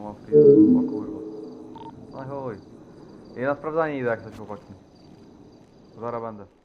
No mam film. O kurwa. No i chuj. I na sprawdzanie idę jak coś chłopaki. Zaraz będę.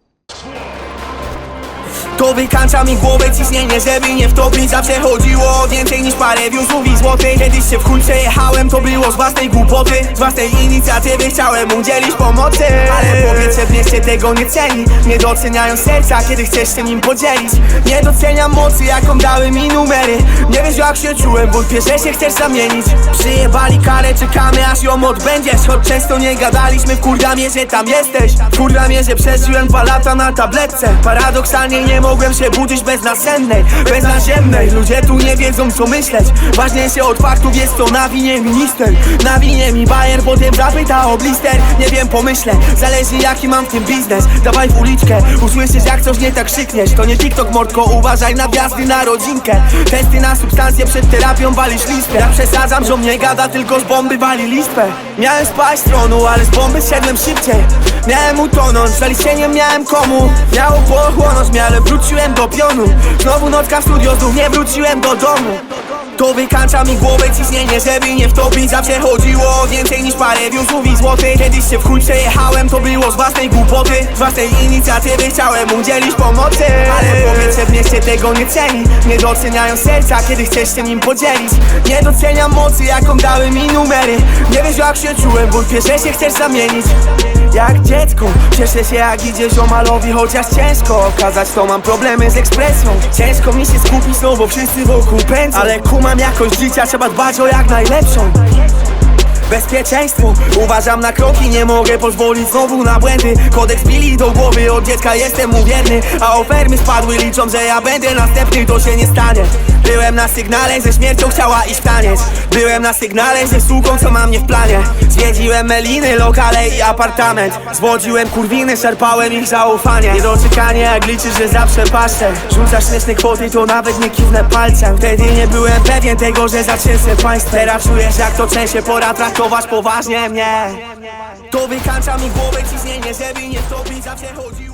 To wykańcza mi głowę ciśnienie, żeby nie wtopić. Zawsze chodziło o więcej niż parę wiózłów i złotych. Kiedyś się w chuj przejechałem, to było z własnej głupoty. Z własnej inicjatywy chciałem udzielić pomocy. Ale powietrze w mieście tego nie ceni. Nie doceniają serca, kiedy chcesz się nim podzielić. Nie doceniam mocy, jaką dały mi numery. Nie wiesz jak się czułem, wątpię, że się chcesz zamienić. Przyjebali karę, czekamy aż ją odbędziesz. Choć często nie gadaliśmy, wkurwia że tam jesteś. Wkurwia mnie, że przeżyłem dwa lata na tabletce. Paradoksalnie nie mogłem się budzić bez nasennej Bez naziemnej. Ludzie tu nie wiedzą co myśleć. Ważniejsze od faktów jest to na winie minister. Na winie mi bajer, potem zapyta o blister Nie wiem, pomyślę, zależy jaki mam w tym biznes. Dawaj w uliczkę, usłyszysz jak coś nie tak krzykniesz. To nie TikTok mordko, uważaj na gwiazdy na rodzinkę. Testy na substancje przed terapią walisz listę. Ja przesadzam, że mnie gada, tylko z bomby wali listę Miałem spaść z tronu, ale z bomby zszedłem szybciej Miałem utonąć, zaliczenie miałem komu. Miało pochłonąć mnie, ale wróciłem do pionu. Znowu nocka w studio, znów nie wróciłem do domu to wykańcza mi głowę ciśnienie, żeby nie wtopić. Zawsze chodziło o więcej niż parę wiózłów i złotych Kiedyś się w chuj przejechałem, to było z własnej głupoty. Z własnej inicjatywy chciałem udzielić pomocy. Ale powietrze w mieście tego nie ceni. Nie doceniają serca, kiedy chcesz się nim podzielić. Nie doceniam mocy, jaką dały mi numery. Nie wiesz jak się czułem, wątpię, że się chcesz zamienić. Jak dziecko Cieszę się jak idzie ziomalowi, chociaż ciężko okazać to mam problemy z ekspresją. Ciężko mi się skupić, no bo wszyscy wokół pędzą. Ale kumam jakość życia, trzeba dbać o jak najlepszą Bezpieczeństwo Uważam na kroki, nie mogę pozwolić znowu na błędy. Kodeks bili do głowy, od dziecka jestem mu wierny A ofermy spadły, liczą, że ja będę następny, to się nie stanie. Byłem na sygnale, ze śmiercią chciała iść taniec. Byłem na sygnale, ze sługą, co ma mnie w planie. Zwiedziłem meliny, lokale i apartament. Zwodziłem kurwiny, szarpałem ich zaufanie. Niedoczekanie, jak liczysz, że zawsze patrzę Rzucasz śmieszne kwoty, to nawet nie kiwnę palcem. Wtedy nie byłem pewien tego, że zatrzęsę państwo Teraz czujesz, jak to trzęsie, pora traktować poważnie mnie. To wykańcza mi głowę ciśnienie, żeby nie wtopić Zawsze chodzi